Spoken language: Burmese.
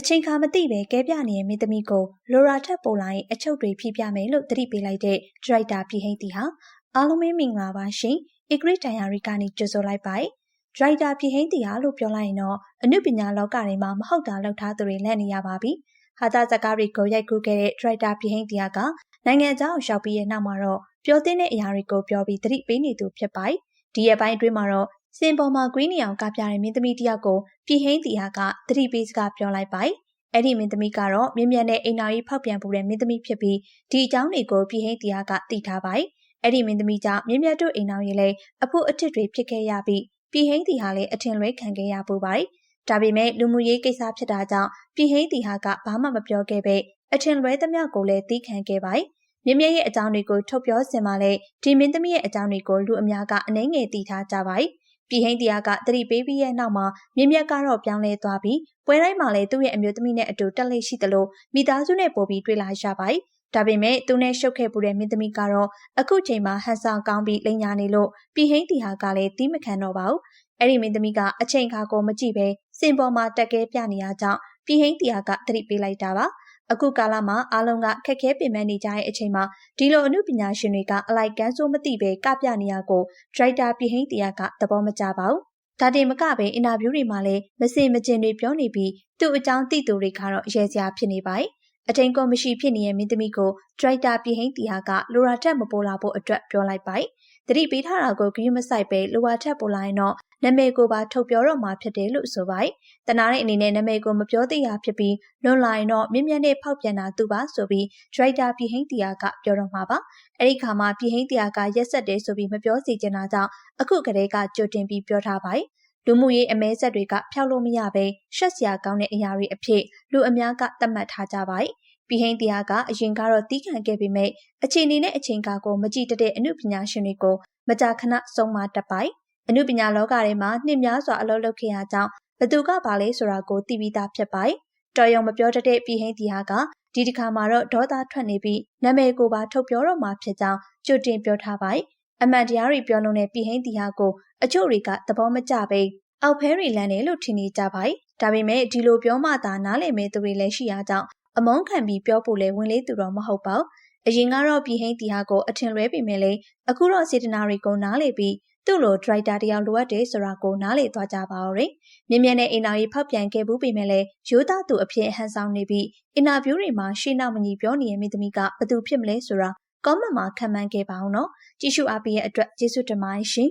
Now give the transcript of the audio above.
အချိန်ခါမသိပဲကဲပြနေတဲ့မင်းသမီးကိုလိုရာထက်ပိုလာရင်အချုပ်တွေဖြီးပြမယ်လို့သတိပေးလိုက်တဲ့ဒရိုက်တာပြည်ဟိန်းတီဟာအားလုံးပဲမင်္ဂလာပါရှင်။ Igrit Diary ကနေကြိုဆိုလိုက်ပါတယ်။ဒရိုက်တာပြည်ဟိန်းတီဟာလို့ပြောလိုက်ရင်တော့အနုပညာလောကတွေမှာမဟုတ်တာလောက်ထားသူတွေလက်နေရပါပြီ။ဟာတာဇကားတွေကိုရိုက်ကူးခဲ့တဲ့ဒရိုက်တာပြည်ဟိန်းတီကနိုင်ငံเจ้าရောက်ပြီးရဲ့နောက်မှာတော့ပြောသင့်တဲ့အရာတွေကိုပြောပြီးသတိပေးနေသူဖြစ်ပါတယ်။ဒီရဲ့ပိုင်းအတွင်းမှာတော့ စင်ပေါ်မှာ green နေအောင်ကပြတဲ့မင်းသမီးတယောက်ကိုပြည်ဟင်းတီဟာကသတိပေးစကားပြောလိုက်ပါတယ်။အဲ့ဒီမင်းသမီးကတော့မြင်မြန်နဲ့အိမ်တော်ကြီးဖောက်ပြန်ပူတဲ့မင်းသမီးဖြစ်ပြီးဒီအကြောင်းတွေကိုပြည်ဟင်းတီဟာကသိထားပါတယ်။အဲ့ဒီမင်းသမီးကြောင့်မြင်မြတ်တို့အိမ်တော်ကြီးလည်းအဖို့အထစ်တွေဖြစ်ခဲ့ရပြီးပြည်ဟင်းတီဟာလည်းအထင်လွဲခံခဲ့ရပူပါတယ်။ဒါပေမဲ့လူမှုရေးကိစ္စဖြစ်တာကြောင့်ပြည်ဟင်းတီဟာကဘာမှမပြောခဲ့ပဲအထင်လွဲသမျှကိုလည်းသိခံခဲ့ပါတယ်။မြမြရဲ့အကြောင်းတွေကိုထုတ်ပြောစင်မှာလဲဒီမင်းသမီးရဲ့အကြောင်းတွေကိုလူအများကအနှဲငယ်တည်ထားကြပါတယ် ပြည်ဟိန်းတရားကသတိပေးပြီးရဲ့နောက်မှာမြမြကတော့ပြောင်းလဲသွားပြီးပွဲတိုင်းမှာလည်းသူ့ရဲ့အမျိုးသမီးနဲ့အတူတက်လက်ရှိသလိုမိသားစုနဲ့ပို့ပြီးတွေ့လာရပါတယ်။ဒါပေမဲ့သူနဲ့ရှုပ်ခဲ့ပူတဲ့မင်းသမီးကတော့အခုချိန်မှာဟန်ဆောင်ကောင်းပြီးလိန်ညာနေလို့ပြည်ဟိန်းတီဟာကလည်းတီးမခံတော့ပါဘူး။အဲ့ဒီမင်းသမီးကအချိန်ခါကိုမကြည့်ပဲစင်ပေါ်မှာတက်ကဲပြနေရကြောင်းပြည်ဟိန်းတီဟာကသတိပေးလိုက်တာပါ။ အခုကာလမှာအားလုံးကခက်ခဲပင်ပန်းနေကြတဲ့အချိန်မှာဒီလိုအမှုပညာရှင်တွေကအလိုက်ကန်းစိုးမသိပဲကပြနေရကိုဒရိုက်တာပြည်ဟိန်းတရားကသဘောမကျပါဘူးဒါတင်မကပဲအင်တာဗျူးတွေမှာလည်းမစင်မကျင်တွေပြောနေပြီးသူ့အကြောင်းသိသူတွေကတော့ရဲစရာဖြစ်နေပါတယ်။အထင်ကောမရှိဖြစ်နေတဲ့မင်းသမီးကိုဒရိုက်တာပြည်ဟိန်းတီဟာကလိုရာတက်မပေါ်လာဖို့အတွက်ပြောလိုက်ပါတယ်။ တတိပေးထားတာကိုဂရုမစိုက်ပဲလိုရာတက်ပေါ်လာရင်တော့နာမည်ကိုပါထုတ်ပြောတော့မှာဖြစ်တယ်လို့ဆိုပါတယ်။တနာတဲ့အနေနဲ့နာမည်ကိုမပြောသေးရဖြစ်ပြီးလွန်လာရင်တော့မြင့်မြတ်နဲ့ဖောက်ပြန်တာသူပါဆိုပြီးဒရိုက်တာပြည်ဟိန်းတီယာကပြောတော့မှာပါ။အဲဒီခါမှာပြည်ဟိန်းတီယာကရက်ဆက်တယ်ဆိုပြီးမပြောစီချင်တာကြောင့်အခုကလေးကကြိုတင်ပြီးပြောထားပါတယ်။လူမှုရေးအမဲဆက်တွေကဖျောက်လို့မရပဲရှက်စရာကောင်းတဲ့အရာတွေအဖြစ်လူအများကသတ်မှတ်ထားကြပါတယ်။ ပြီးဟင်းတရားကအရင်ကတော့တီးခံခဲ့ပေမဲ့အချိန်နေနဲ့အချိန်ကာကိုမကြည့်တတဲ့အမှုပညာရှင်တွေကိုမကြာခဏဆုံးမတတ်ပိုက်အမှုပညာလောကထဲမှာနှစ်များစွာအလုပ်လုပ်ခဲ့ရကြောင်းဘသူကပါလဲဆိုတာကိုသိပြီးသားဖြစ်ပိုက်တော်ရုံမပြောတတ်တဲ့ပြီးဟင်းတရားကဒီတစ်ခါမှာတော့ဒေါသထွက်နေပြီးနာမည်ကိုပါထုတ်ပြောတော့မှာဖြစ်ကြောင်းကြိုတင်ပြောထားပိုက်အမှန်တရားတွေပြောလို့နဲ့ပြီးဟင်းတရားကိုအချို့တွေကသဘောမကျပဲအောက်ဖဲတွေလန်းတယ်လို့ထင်နေကြပါ යි ဒါပေမဲ့ဒီလိုပြောမှသာနားလည်မဲ့သူတွေလည်းရှိရကြောင်း အမုန်းခံပြီးပြောဖို့လဲဝင်လေးသူတော့မဟုတ်ပါဘူးအရင်ကတော့ပြည်ဟိန်းတီဟာကိုအထင်လွဲပေမဲ့လေအခုတော့စေတနာတွေကိုနားလေပြီးသူ့လိုဒရိုက်တာတယောက်လိုအပ်တယ်ဆိုတာကိုနားလေသွားကြပါဦးရယ်မြင်မြန်တဲ့အိမ်တော်ကြီးဖောက်ပြန်ခဲ့ဘူးပေမဲ့လေရိုးသားသူအဖြစ်ဟန်ဆောင်နေပြီးအင်တာဗျူးတွေမှာရှေ့နောက်မညီပြောနေတဲ့မိသမီးကဘသူဖြစ်မလဲဆိုတာကောမန့်မှာခံမှန်းခဲ့ပါအောင်နော်ကြည့်ရှုအားပေးရဲ့အတွက်ကျေးဇူးတင်ပါတယ်ရှင်